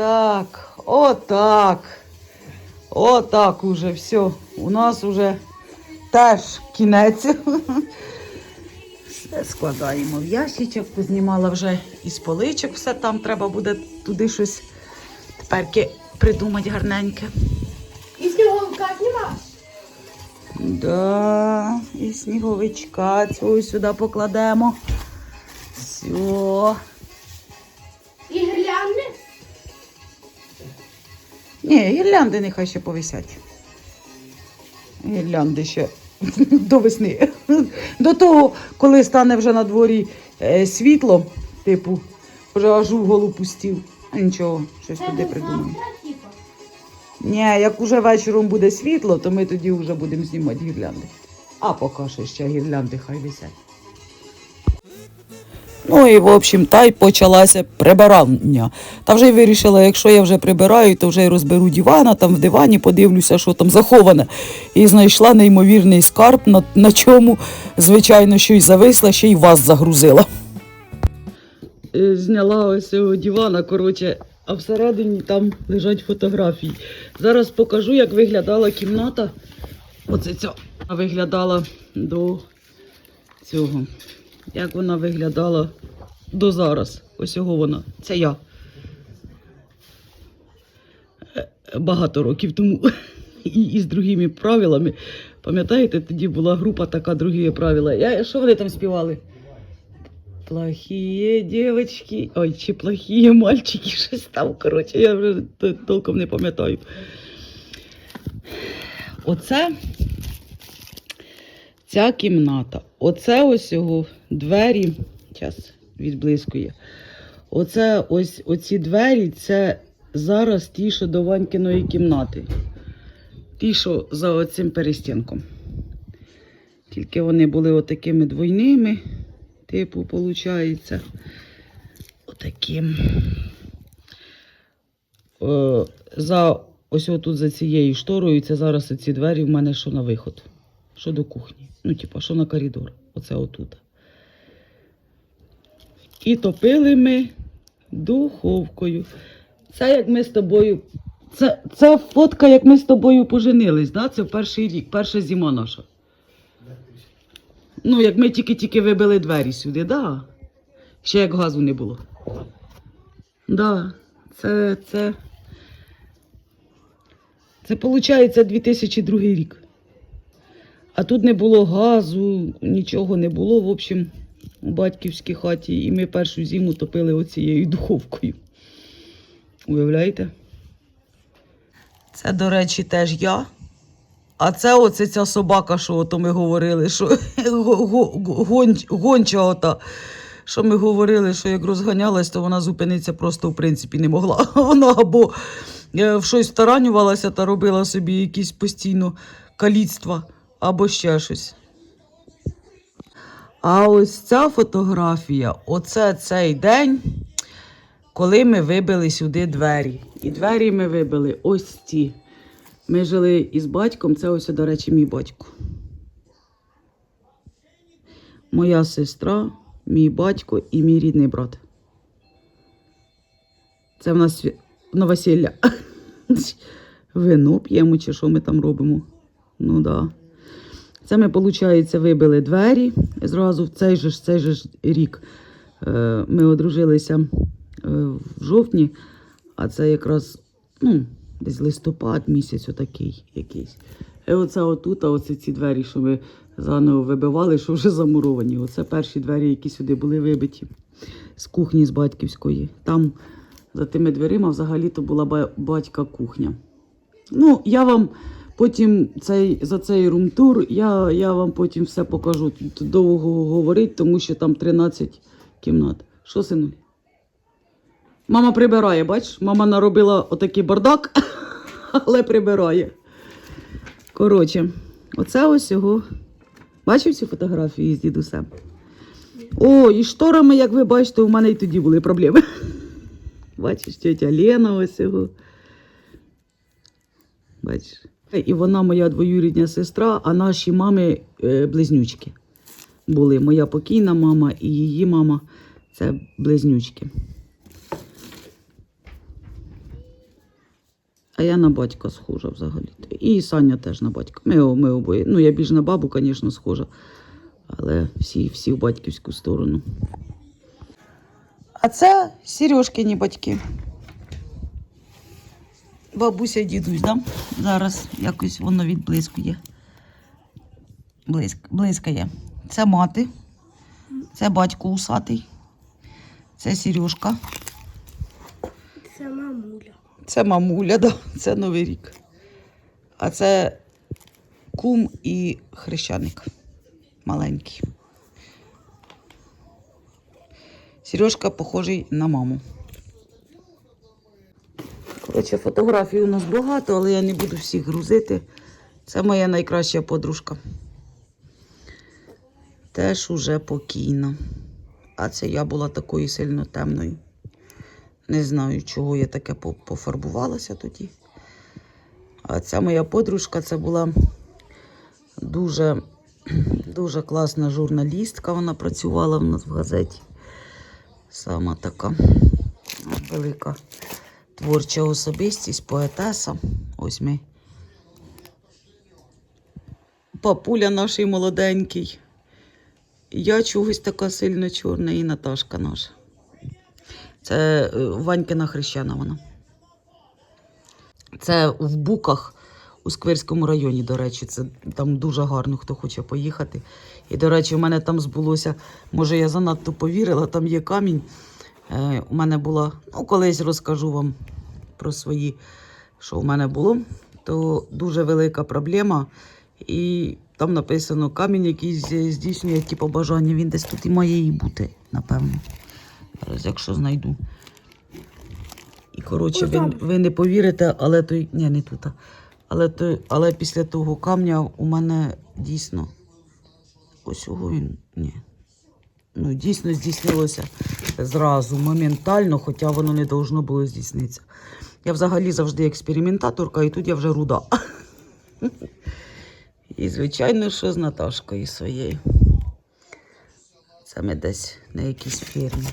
Так, отак. Отак уже все. У нас уже теж кінець. Все складаємо в ящичок, познімала вже із поличок, все там треба буде туди щось теперки придумати гарненьке. І сніговика знімаш? Да, і сніговичка цього сюди покладемо. Все. Ні, гірлянди нехай ще повисять. Гірлянди ще до весни. До того, коли стане вже на дворі е, світло, типу, вже аж уголу пустів. А нічого, щось туди придумаємо. типу. Ні, як уже вечором буде світло, то ми тоді вже будемо знімати гірлянди. А поки що ще гірлянди хай висять. Ну і в общем, та й почалася прибирання. Та вже вирішила, якщо я вже прибираю, то вже й розберу дивана, там в дивані подивлюся, що там заховане. І знайшла неймовірний скарб, на, на чому, звичайно, що й зависла, ще й вас загрузила. Е, Зняла ось цього дивана, коротше, а всередині там лежать фотографії. Зараз покажу, як виглядала кімната. Оце ця виглядала до цього. Як вона виглядала до зараз. Ось його вона. Це я. Е, Багато років тому. І, і з другими правилами. Пам'ятаєте, тоді була група така, другі правила. Я, що вони там співали? Плохие девочки, ой, чи плохие мальчики, щось там, коротше, я вже толком не пам'ятаю. Оце ця кімната. Оце ось його двері. Зараз відблискує. Оце ось оці двері, це зараз ті, що до Ванькиної кімнати. Ті, що за оцим перестінком. Тільки вони були отакими двойними, типу, виходить. Отаким. Е, за ось отут за цією шторою, це зараз ці двері в мене що на виход, що до кухні. Ну, типа, що на коридор. Оце отут. І топили ми духовкою. Це як ми з тобою. Це, це фотка, як ми з тобою поженились, да? це в перший рік, перша зима наша. Ну, як ми тільки-тільки вибили двері сюди, да. Ще як газу не було. Да, це, це, це виходить 2002 рік. А тут не було газу, нічого не було, в общем, у батьківській хаті. І ми першу зиму топили оцією духовкою. Уявляєте? Це, до речі, теж я. А це оце ця собака, що ото ми говорили, що го- го- гонч- гонча ота. Що ми говорили, що як розганялась, то вона зупинитися просто в принципі не могла. Вона або е, в щось старанювалася та робила собі якісь постійно каліцтва, або ще щось. А ось ця фотографія, оце цей день, коли ми вибили сюди двері. І двері ми вибили ось ці. Ми жили із батьком, це ось, до речі, мій батько. Моя сестра, мій батько і мій рідний брат. Це в нас новосілля. Вино п'ємо, чи що ми там робимо. Ну так. Да. Це ми, виходить, вибили двері зразу в цей же цей же рік. Е, Ми одружилися е, в жовтні, а це якраз ну, десь листопад місяць отакий якийсь. І оце отут, оце ці двері, що ми заново вибивали, що вже замуровані. Оце перші двері, які сюди були вибиті з кухні з батьківської. Там за тими дверима взагалі то була батька кухня. Ну, я вам потім цей, за цей румтур, я, я вам потім все покажу. Тут довго говорить, тому що там 13 кімнат. Що, синуль? Мама прибирає, бачиш? Мама наробила отакий бардак, але прибирає. Коротше, оце ось його. Бачив ці фотографії з дідусем? О, і шторами, як ви бачите, у мене і тоді були проблеми. Бачиш, тетя Лена ось його. Бачиш. І вона моя двоюрідня сестра, а наші мами е, близнючки були. Моя покійна мама і її мама це близнючки. А я на батька схожа взагалі. І Саня теж на батька. Ми, ми обоє. Ну, я більш на бабу, звісно, схожа. Але всі, всі в батьківську сторону. А це Сережкині батьки. Бабуся і дідусь, да? Зараз якось воно відблискує. Блиск, блискає. Це мати, це батько усатий, це Сережка, Це мамуля. це мамуля, да, це Новий рік. А це кум і хрещаник маленький. Сережка похожий на маму. Коротше, фотографій у нас багато, але я не буду всіх грузити. Це моя найкраща подружка. Теж уже покійна. А це я була такою сильно темною. Не знаю, чого я таке пофарбувалася тоді. А ця моя подружка це була дуже, дуже класна журналістка. Вона працювала в нас в газеті. Сама така велика творча особистість, поетеса. Ось ми. Папуля наш молоденький. Я чогось така сильно чорна і Наташка наша. Це е, Ванькина хрещена вона. Це в Буках у Сквирському районі, до речі, це там дуже гарно, хто хоче поїхати. І, до речі, у мене там збулося, може, я занадто повірила, там є камінь. Е, у мене була, ну, колись розкажу вам про свої, що в мене було, то дуже велика проблема. І там написано камінь, який здійснює ті побажання. Він десь тут і має і бути, напевно. Зараз, якщо знайду. І коротше, ви, ви не повірите, але той. Ні, не тут. Але, той, але після того камня у мене дійсно. Ось його він. Ні. Ну, дійсно здійснилося зразу, моментально, хоча воно не должно було здійснитися. Я взагалі завжди експериментаторка, і тут я вже руда. І, звичайно, що з Наташкою своєю. Це ми десь на якійсь фірмі.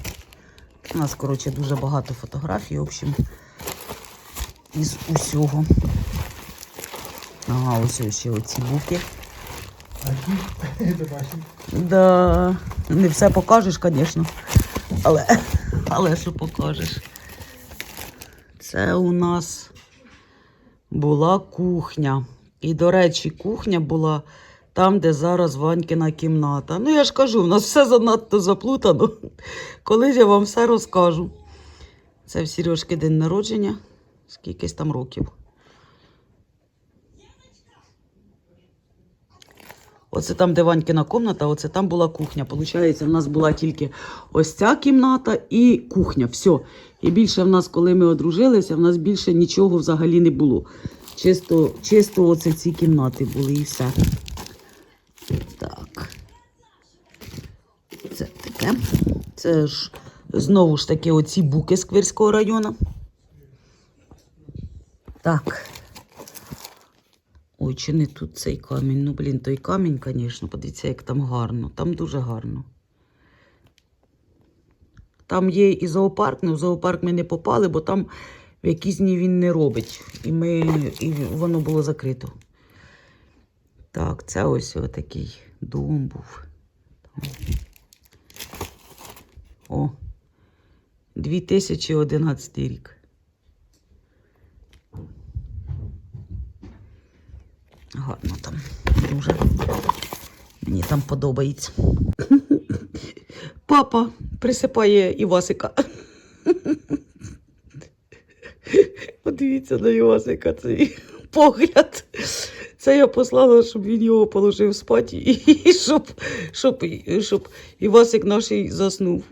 У нас, коротше, дуже багато фотографій, в общем, із усього. Ага, ось ще оці буки. Да. Не все покажеш, звісно. Але, але що покажеш. Це у нас була кухня. І, до речі, кухня була там, де зараз Ванькина кімната. Ну, я ж кажу, у нас все занадто заплутано. Колись я вам все розкажу. Це в Сережки день народження. Скількись там років. Оце там, де Ванькина кімната, оце там була кухня. Получається, в нас була тільки ось ця кімната і кухня. Все. І більше в нас, коли ми одружилися, в нас більше нічого взагалі не було. Чисто, чисто оце ці кімнати були і все. Так. Це таке. Це ж знову ж таки оці буки Сквирського району. Так. Не тут цей камінь? Ну, блін, той камінь, звісно, подивіться, як там гарно. Там дуже гарно. Там є і зоопарк, але в зоопарк ми не попали, бо там в якісь дні він не робить. І, ми, і воно було закрито. Так, це ось такий дом був. О, 2011 рік. Гарно там дуже. Мені там подобається. Папа присипає Івасика. Подивіться на Івасика цей погляд. Це я послала, щоб він його положив спати і щоб, щоб, щоб Івасик наш заснув.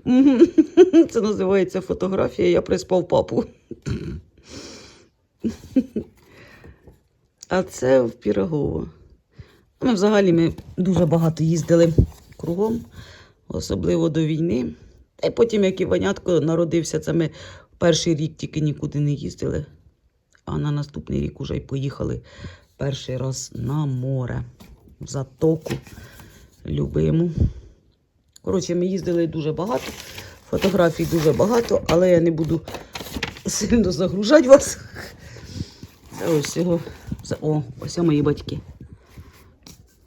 Це називається фотографія. Я приспав папу. А це в Пірогово. Ми взагалі ми дуже багато їздили кругом, особливо до війни. Та й потім, як Іванятко народився, це ми перший рік тільки нікуди не їздили. А на наступний рік уже й поїхали перший раз на море, в затоку любиму. Коротше, ми їздили дуже багато, фотографій дуже багато, але я не буду сильно загружати вас. Це ось його. Це, о, ось мої батьки.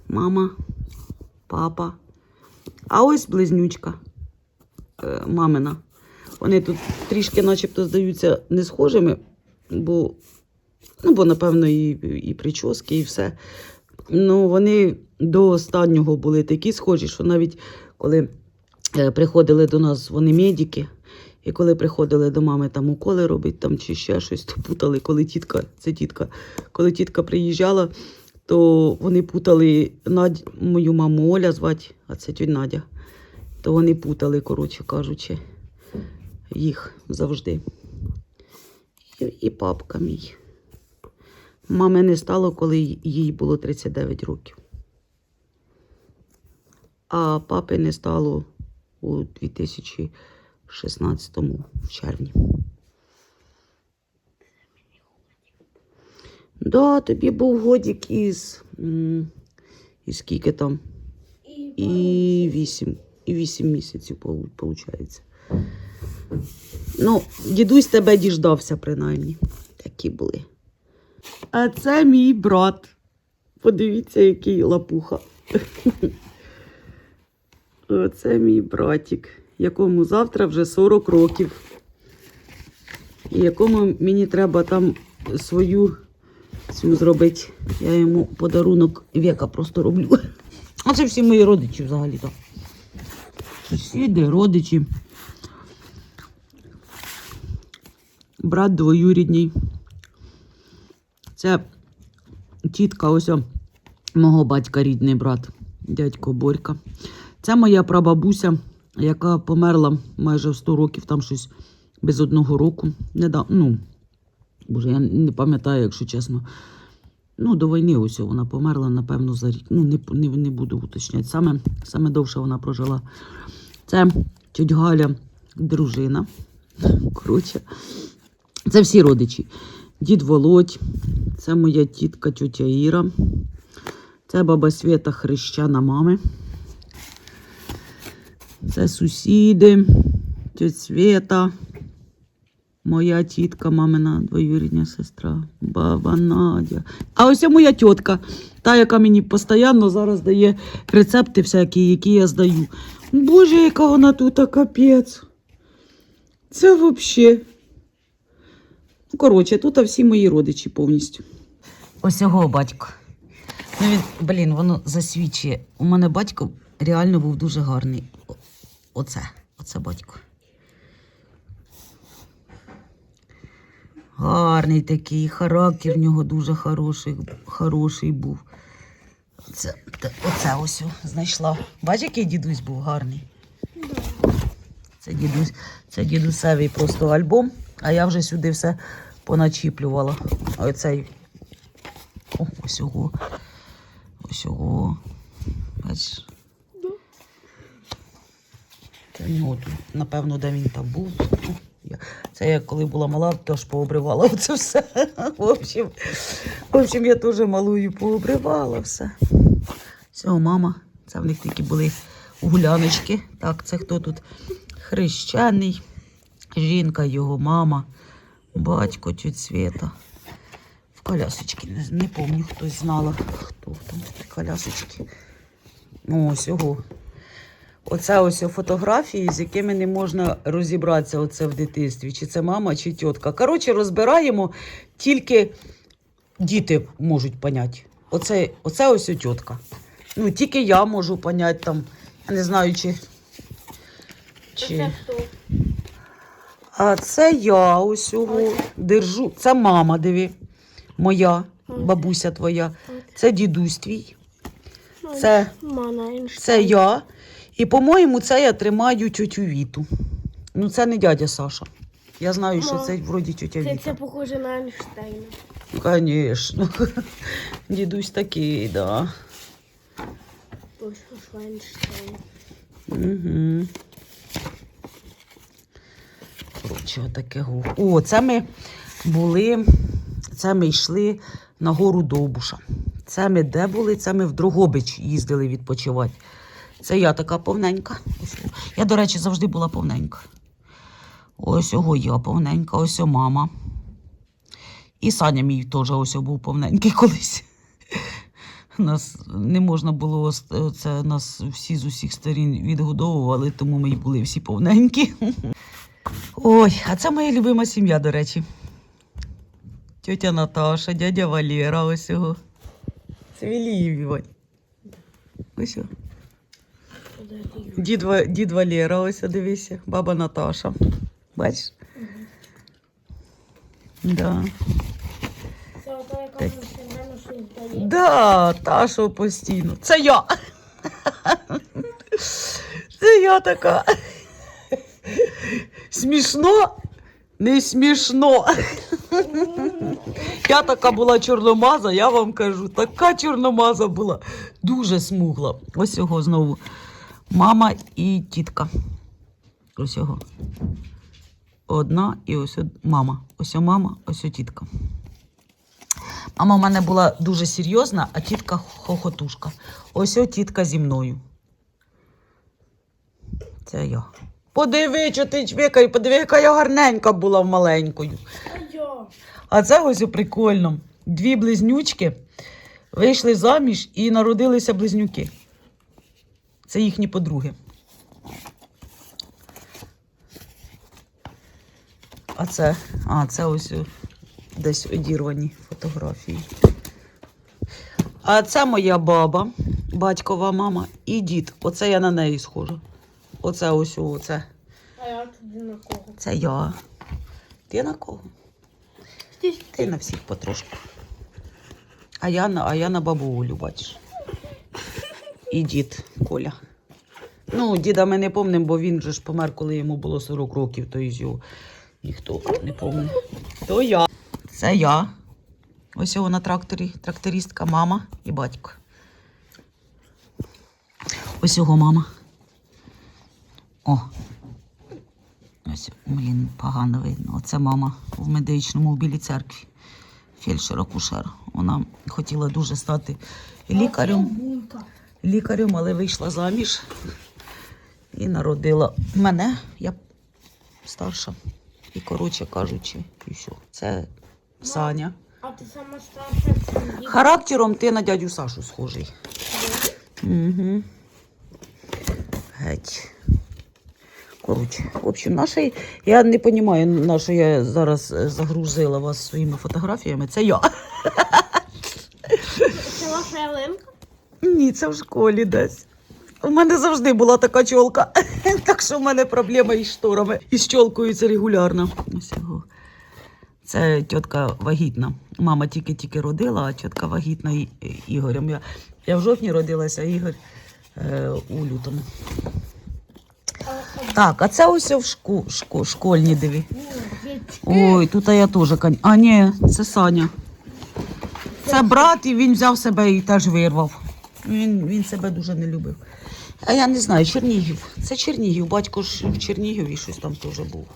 Мама, папа. А ось близнючка е, мамина. Вони тут трішки начебто здаються не схожими, бо, ну, бо напевно, і, і прически, і все. Ну, вони до останнього були такі схожі, що навіть коли е, приходили до нас вони медики, і коли приходили до мами там уколи робить там чи ще щось, то путали, коли тітка, це тітка, коли тітка приїжджала, то вони путали Надь, мою маму Оля звати, а це тють Надя. То вони путали, коротше кажучи, їх завжди. І, і папка мій. Мами не стало, коли їй було 39 років. А папи не стало у 2000 16 червні. Да, тобі був годік із. І скільки там? І 8. І 8 місяців, виходить. Ну, дідусь тебе діждався, принаймні. Такі були. А це мій брат. Подивіться, який лапуха. Оце мій братик якому завтра вже 40 років. І якому мені треба там свою цю зробити. Я йому подарунок віка просто роблю. А це всі мої родичі взагалі-то. Сусіди, родичі. Брат двоюрідній. Це тітка, ось мого батька рідний брат, дядько Борька. Це моя прабабуся, яка померла майже в 100 років, там щось без одного року. Неда... Ну, боже, я не пам'ятаю, якщо чесно. Ну, до війни ось вона померла, напевно, за рік. Ну, не, не, не буду уточняти. Саме, саме довше вона прожила. Це тють Галя, дружина. Коротше, це всі родичі. Дід Володь, це моя тітка тьотя Іра, це баба Свята хрещана мами. Це сусіди, тьотя Свята, моя тітка, мамина двоюрідня сестра, баба Надя. А ось і моя тітка, та, яка мені постійно зараз дає рецепти всякі, які я здаю. Боже, яка вона тут капець. Це взагалі. Ну, коротше, тут всі мої родичі повністю. Ось його батько. Ну, він, блін, воно засвідчує. У мене батько реально був дуже гарний. Оце, оце батько. Гарний такий, характер в нього дуже хороший, хороший був. Оце, оце ось знайшла. Бач, який дідусь був гарний. Це дідусь, це дідусевий просто альбом, а я вже сюди все поначіплювала. Оцей. О, ось його. Ось його. Бачиш? Це нього тут, напевно, де він там був. Ну, Це я коли була мала, теж пообривала оце все. В общем, в общем, я теж малую пообривала все. Все, мама. Це в них такі були гуляночки. Так, це хто тут? Хрещений, жінка, його мама, батько, тють Света. В колясочки, не, не пам'ятаю, хтось знала, хто там в колясочки. Ось його. Оце ось фотографії, з якими не можна розібратися оце в дитинстві. Чи це мама, чи тітка. Коротше, розбираємо, тільки діти можуть поняти. Оце, оце ось тітка. Ну, тільки я можу поняти там. Я не знаю, чи. чи... Це хто? А це я ось його держу. Це мама, диви, моя, бабуся твоя. Це дідусь твій. Це, це я. І, по-моєму, це я тримаю тютю Віту. Ну, це не дядя Саша. Я знаю, що це вроді тютя Віта. це похоже на Ейнштейна. Звісно. Дідусь такий, да. Ейнштейн. Угу. Коротше, отаке. го- О, це ми були, це ми йшли на гору Довбуша. Це ми де були? Це ми в Дрогобич їздили відпочивати. Це я така повненька. Я, до речі, завжди була повненька. Ось ого я повненька, ось о мама. І Саня мій теж ось був повненький колись. Нас не можна було це нас всі з усіх сторін відгодовували, тому ми й були всі повненькі. Ой, а це моя любима сім'я, до речі. Тетя Наташа, дядя Валера, ось його. Це Віліїв, Івань. Ось. його. Куди ти їх? Дід, дід Валера, ось дивися, баба Наташа. Бачиш? Да. Дає. Да, та що постійно. Це я. Це я така. Смішно? Не смішно. Я така була чорномаза, я вам кажу, така чорномаза була, дуже смугла. Ось його знову. Мама і тітка. Ось його. Одна і ось мама. Ось мама, ось тітка. Мама в мене була дуже серйозна, а тітка хохотушка. Ось о тітка зі мною. Це я. Подиви, що ти чвикай, подиви, яка я гарненька була маленькою. А це ось прикольно. Дві близнючки вийшли заміж і народилися близнюки. Це їхні подруги. А це, а, це ось десь одірвані фотографії. А це моя баба, батькова мама і дід. Оце я на неї схожа. Оце ось оце. А я туди на кого? Це я. Ти на кого? Ти Ти на всіх потрошку. А я на, а я на бабу Олю, бачиш. І дід Коля. Ну, діда ми не помнимо, бо він же ж помер, коли йому було 40 років, то із його ніхто не помне. То я. Це я. Ось його на тракторі. Трактористка, мама і батько. Ось його мама. О. Ось, блін, погано видно. Оце мама в медичному в Білій церкві. Фельдшер акушер. Вона хотіла дуже стати лікарем. Лікарем, але вийшла заміж і народила мене. Я старша. І, коротше кажучи, і все. Це Саня. А ти сама старша? Характером ти на дядю Сашу схожий. Угу. Геть. Коротше, в общем, нашої, я не розумію, на що я зараз е, загрузила вас своїми фотографіями. Це я. Це ваша ялинка? Ні, це в школі десь. У мене завжди була така чолка. Так що в мене проблема із шторами. І з чолкою це регулярно. Ось його. Це тітка вагітна. Мама тільки-тільки родила, а тітка вагітна Ігорем. Я, я в жовтні родилася, а Ігор е, у лютому. Так, а це ось в шку, шку, школьні диві. Ой, тут я теж кань. А ні, це Саня. Це брат, і він взяв себе і теж вирвав. Він, він себе дуже не любив. А я не знаю, Чернігів. Це Чернігів. Батько ж в Чернігові щось там теж був.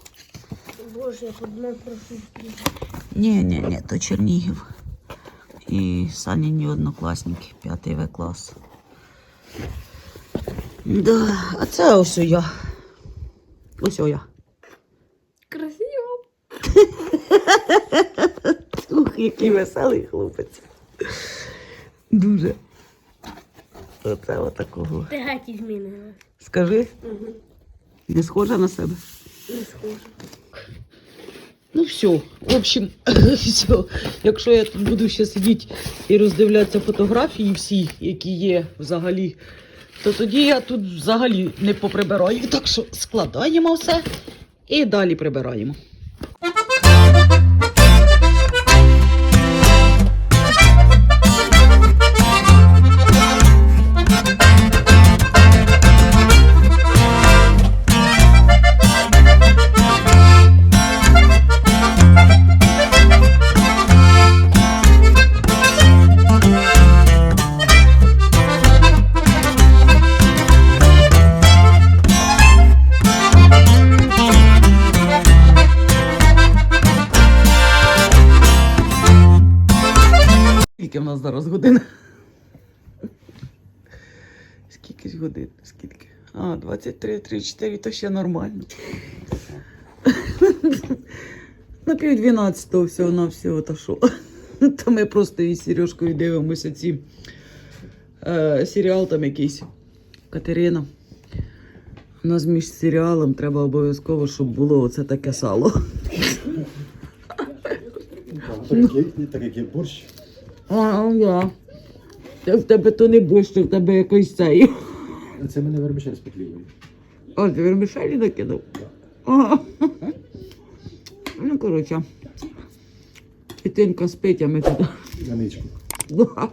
Боже, я подумав про щось. Ні, ні, ні, то Чернігів. І Саніні однокласники, п'ятий В клас. Да, а це ось я. Ось я. Красиво. Ух, який веселий хлопець. Дуже. Оце отакого. Ти геть змінилась. Скажи, Угу. не схожа на себе? Не схоже. Ну все, в общем, все. Якщо я тут буду ще сидіти і роздивлятися фотографії всі, які є взагалі, то тоді я тут взагалі не поприбираю. Так що складаємо все і далі прибираємо. 23, 34, то ще нормально. На пів дванадцятого всього на всього, та що. То ми просто із Сережкою дивимося ці е, серіал там якийсь. Катерина. У нас між серіалом треба обов'язково, щоб було оце таке сало. Так як є, борщ. А. Та в тебе то не борщ, в тебе якийсь цей. Це мене вермішель петлівою. О, ти вермішелі накидав? Ага. Ну, коротше. Дитинка з а ми туди. На ничку. Да.